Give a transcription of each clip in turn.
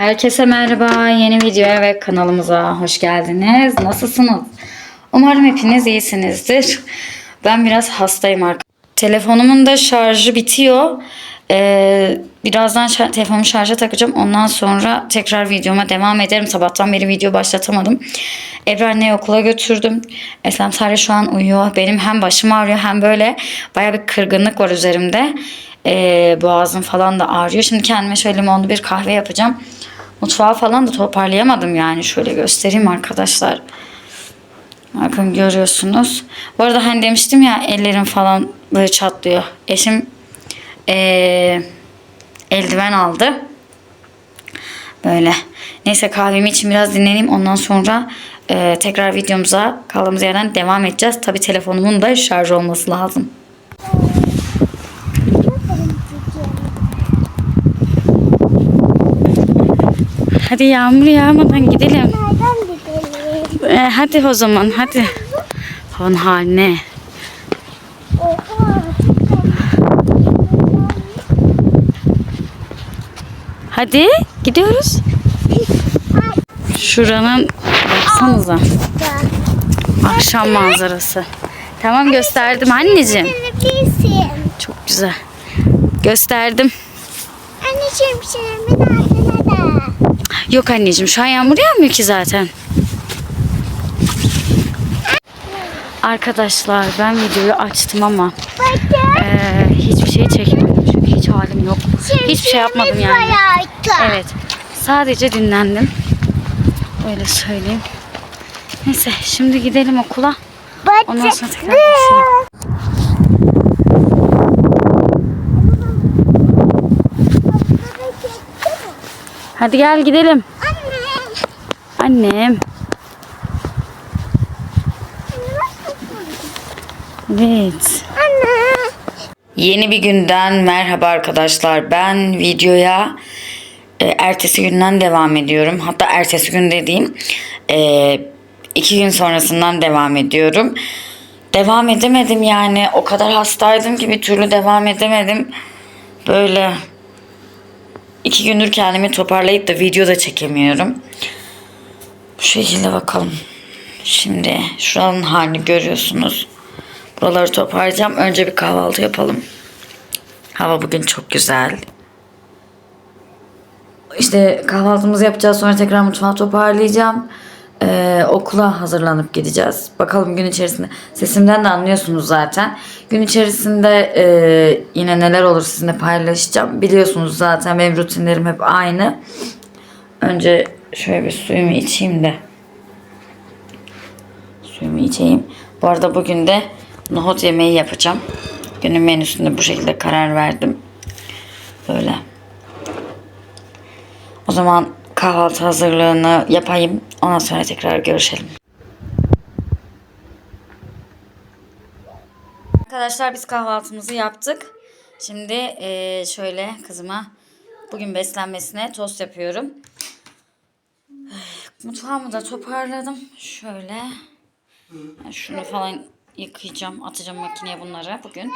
Herkese merhaba. Yeni videoya ve kanalımıza hoş geldiniz. Nasılsınız? Umarım hepiniz iyisinizdir. Ben biraz hastayım arkadaşlar. Telefonumun da şarjı bitiyor. Ee, birazdan şar- telefonumu şarja takacağım. Ondan sonra tekrar videoma devam ederim. Sabahtan beri video başlatamadım. Ebru okula götürdüm. Eslem Sare şu an uyuyor. Benim hem başım ağrıyor hem böyle baya bir kırgınlık var üzerimde. Ee, boğazım falan da ağrıyor. Şimdi kendime şöyle limonlu bir kahve yapacağım. Mutfağı falan da toparlayamadım yani. Şöyle göstereyim arkadaşlar. Bakın görüyorsunuz. Bu arada hani demiştim ya ellerim falan böyle çatlıyor. Eşim eee, eldiven aldı. Böyle. Neyse kahvemi için biraz dinleneyim. Ondan sonra eee, tekrar videomuza kaldığımız yerden devam edeceğiz. Tabi telefonumun da şarj olması lazım. Hadi yağmur yağmadan gidelim. Nereden gidelim? Ee, hadi o zaman hadi. Havanın haline. Hadi gidiyoruz. Şuranın baksanıza akşam manzarası. Tamam gösterdim anneciğim. Çok güzel. Gösterdim. Anneciğim da. Yok anneciğim şu an yağmur yağmıyor ki zaten. Arkadaşlar ben videoyu açtım ama eee, hiçbir şey çekemedim çünkü hiç halim yok. Hiçbir şey yapmadım yani. Evet. Sadece dinlendim. Öyle söyleyeyim. Neyse şimdi gidelim okula. Ondan sonra tekrar görüşelim. Hadi gel gidelim. Annem. Evet. Anne. Yeni bir günden merhaba arkadaşlar. Ben videoya e, ertesi günden devam ediyorum. Hatta ertesi gün dediğim e, iki gün sonrasından devam ediyorum. Devam edemedim yani. O kadar hastaydım ki bir türlü devam edemedim. Böyle iki gündür kendimi toparlayıp da video da çekemiyorum. Bu şekilde bakalım. Şimdi şuranın halini görüyorsunuz. Buraları toparlayacağım. Önce bir kahvaltı yapalım. Hava bugün çok güzel. İşte kahvaltımızı yapacağız. Sonra tekrar mutfağı toparlayacağım. Ee, okula hazırlanıp gideceğiz. Bakalım gün içerisinde. Sesimden de anlıyorsunuz zaten. Gün içerisinde e, yine neler olur sizinle paylaşacağım. Biliyorsunuz zaten benim rutinlerim hep aynı. Önce şöyle bir suyumu içeyim de. Suyumu içeyim. Bu arada bugün de nohut yemeği yapacağım. Günün menüsünde bu şekilde karar verdim. Böyle. O zaman kahvaltı hazırlığını yapayım. Ondan sonra tekrar görüşelim. Arkadaşlar biz kahvaltımızı yaptık. Şimdi eee, şöyle kızıma bugün beslenmesine tost yapıyorum. Mutfağımı da toparladım. Şöyle. Şunu falan yıkayacağım. Atacağım makineye bunları bugün.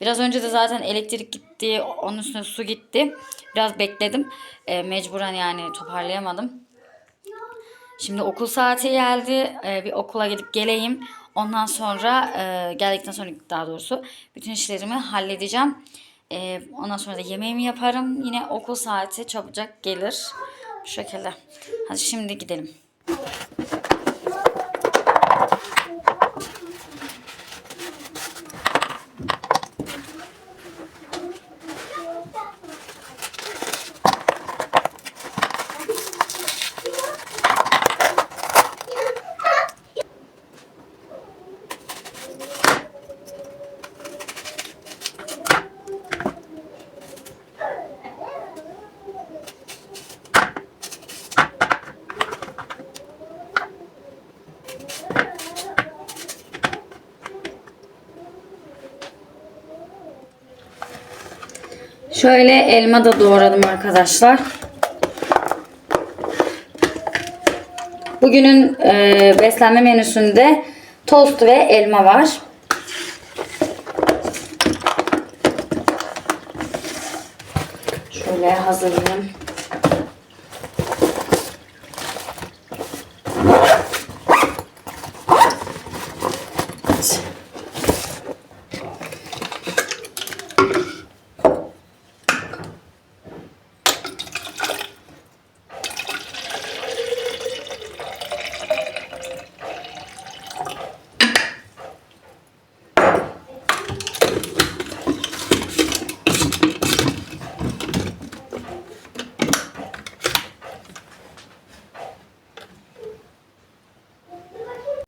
Biraz önce de zaten elektrik gitti. Onun üstüne su gitti. Biraz bekledim. Ee, mecburen yani toparlayamadım. Şimdi okul saati geldi. Ee, bir okula gidip geleyim. Ondan sonra e, geldikten sonra daha doğrusu bütün işlerimi halledeceğim. Ee, ondan sonra da yemeğimi yaparım. Yine okul saati çabucak gelir. Bu şekilde. Hadi şimdi gidelim. Şöyle elma da doğradım arkadaşlar. Bugünün e, beslenme menüsünde tost ve elma var. Şöyle hazırlayayım.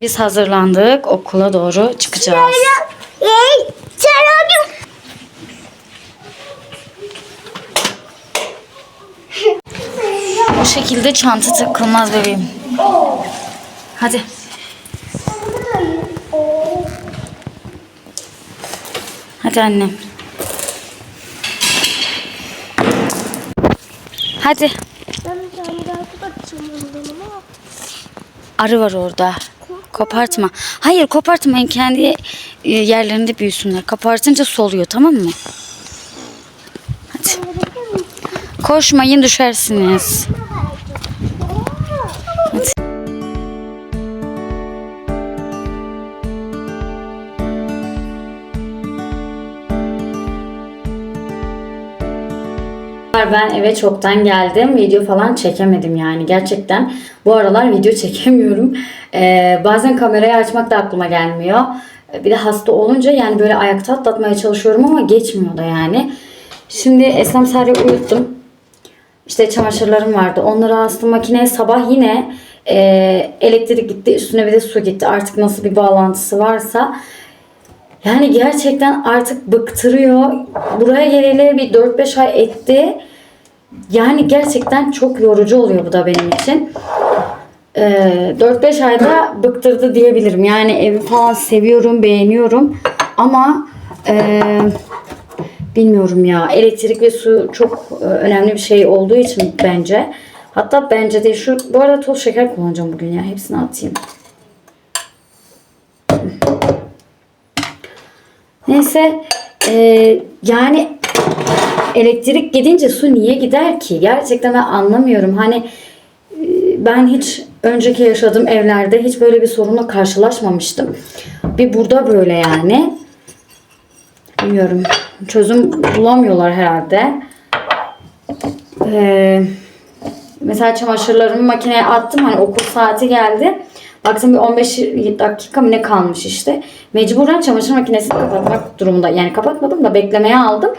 Biz hazırlandık. Okula doğru çıkacağız. O şekilde çanta takılmaz bebeğim. Hadi. Hadi annem. Hadi. Ben. Arı var orada. Kopartma. Hayır kopartmayın. Kendi e, yerlerinde büyüsünler. Kopartınca soluyor tamam mı? Hadi. Koşmayın düşersiniz. Ben eve çoktan geldim. Video falan çekemedim yani. Gerçekten bu aralar video çekemiyorum. Ee, bazen kamerayı açmak da aklıma gelmiyor. Ee, Bir de hasta olunca yani böyle ayakta atlatmaya çalışıyorum ama geçmiyor da yani. Şimdi Eslem Sare'yi uyuttum. İşte çamaşırlarım vardı. Onları astım makineye sabah yine e, elektrik gitti. Üstüne bir de su gitti. Artık nasıl bir bağlantısı varsa. Yani gerçekten artık bıktırıyor. Buraya geleli bir 4-5 ay etti. Yani gerçekten çok yorucu oluyor bu da benim için. Ee, 4-5 ayda bıktırdı diyebilirim. Yani evi falan seviyorum, beğeniyorum. Ama e, bilmiyorum ya. Elektrik ve su çok e, önemli bir şey olduğu için bence. Hatta bence de şu bu arada toz şeker kullanacağım bugün ya. Hepsini atayım. Neyse e, yani elektrik gidince su niye gider ki? Gerçekten ben anlamıyorum. Hani e, ben hiç önceki yaşadığım evlerde hiç böyle bir sorunla karşılaşmamıştım. Bir burada böyle yani. Bilmiyorum. Çözüm bulamıyorlar herhalde. Ee, mesela çamaşırlarımı makineye attım. Hani okul saati geldi. Baktım bir 15 dakika mı ne kalmış işte. Mecburen çamaşır makinesini kapatmak durumunda. Yani kapatmadım da beklemeye aldım.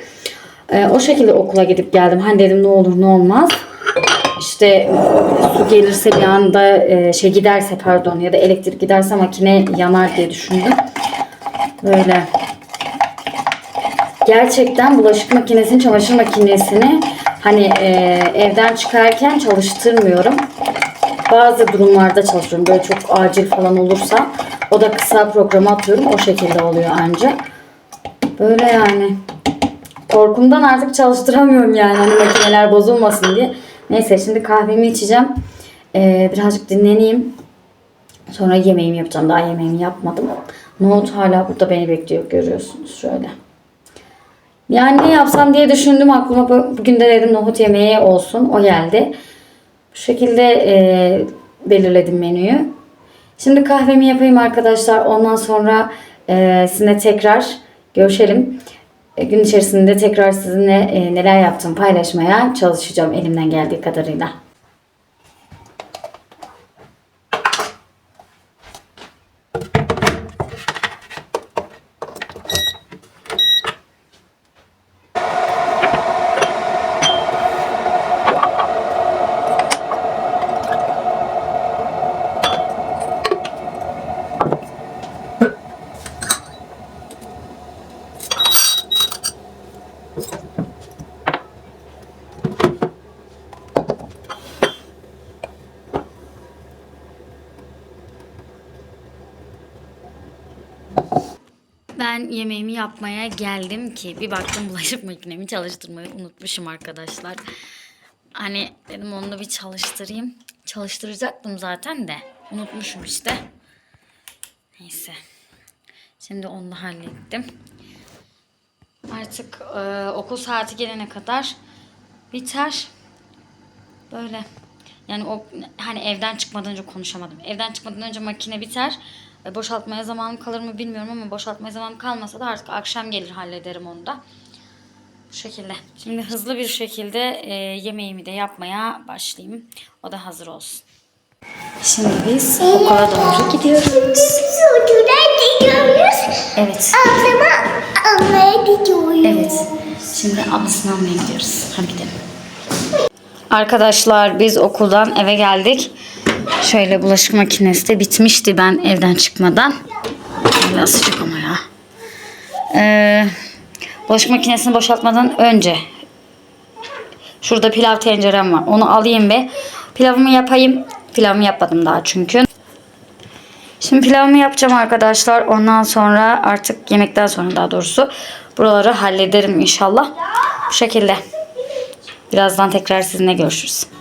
Ee, o şekilde okula gidip geldim. Hani dedim ne olur ne olmaz. İşte su gelirse bir anda e, şey giderse pardon ya da elektrik giderse makine yanar diye düşündüm. Böyle. Gerçekten bulaşık makinesini, çamaşır makinesini hani e, evden çıkarken çalıştırmıyorum. Bazı durumlarda çalışıyorum. Böyle çok acil falan olursa o da kısa programa atıyorum. O şekilde oluyor ancak. Böyle yani. Korkumdan artık çalıştıramıyorum yani hani makineler bozulmasın diye. Neyse şimdi kahvemi içeceğim. Ee, birazcık dinleneyim. Sonra yemeğimi yapacağım. Daha yemeğimi yapmadım. Nohut hala burada beni bekliyor görüyorsunuz şöyle. Yani ne yapsam diye düşündüm aklıma bu- bugün de dedim nohut yemeği olsun. O geldi. Bu şekilde e, belirledim menüyü. Şimdi kahvemi yapayım arkadaşlar. Ondan sonra e, sizinle tekrar görüşelim. E, gün içerisinde tekrar sizinle e, neler yaptığımı paylaşmaya çalışacağım elimden geldiği kadarıyla. Ben yemeğimi yapmaya geldim ki bir baktım bulaşık makinemi çalıştırmayı unutmuşum arkadaşlar. Hani dedim onu da bir çalıştırayım. Çalıştıracaktım zaten de unutmuşum işte. Neyse. Şimdi onu da hallettim. Artık e, okul saati gelene kadar biter. Böyle. Yani o hani evden çıkmadan önce konuşamadım. Evden çıkmadan önce makine biter. E, boşaltmaya zamanım kalır mı bilmiyorum ama boşaltmaya zamanım kalmasa da artık akşam gelir hallederim onu da. Bu şekilde. Şimdi hızlı bir şekilde e, yemeğimi de yapmaya başlayayım. O da hazır olsun. Şimdi biz okula doğru gidiyoruz. Evet. Ablama almaya gidiyoruz. Evet. Şimdi ablasını almaya gidiyoruz. Hadi gidelim. Arkadaşlar biz okuldan eve geldik. Şöyle bulaşık makinesi de bitmişti ben evden çıkmadan. Biraz sıcak ama ya. Ee, bulaşık makinesini boşaltmadan önce şurada pilav tencerem var. Onu alayım ve pilavımı yapayım. Pilavımı yapmadım daha çünkü. Şimdi pilavımı yapacağım arkadaşlar. Ondan sonra artık yemekten sonra daha doğrusu buraları hallederim inşallah. Bu şekilde. Birazdan tekrar sizinle görüşürüz.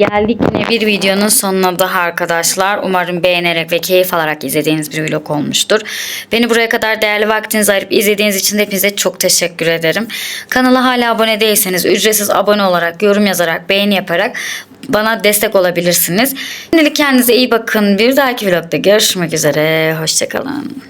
Geldik yine bir videonun sonuna daha arkadaşlar. Umarım beğenerek ve keyif alarak izlediğiniz bir vlog olmuştur. Beni buraya kadar değerli vaktinizi ayırıp izlediğiniz için de hepinize çok teşekkür ederim. Kanala hala abone değilseniz ücretsiz abone olarak, yorum yazarak, beğeni yaparak bana destek olabilirsiniz. Şimdilik kendinize iyi bakın. Bir dahaki vlogda görüşmek üzere. Hoşçakalın.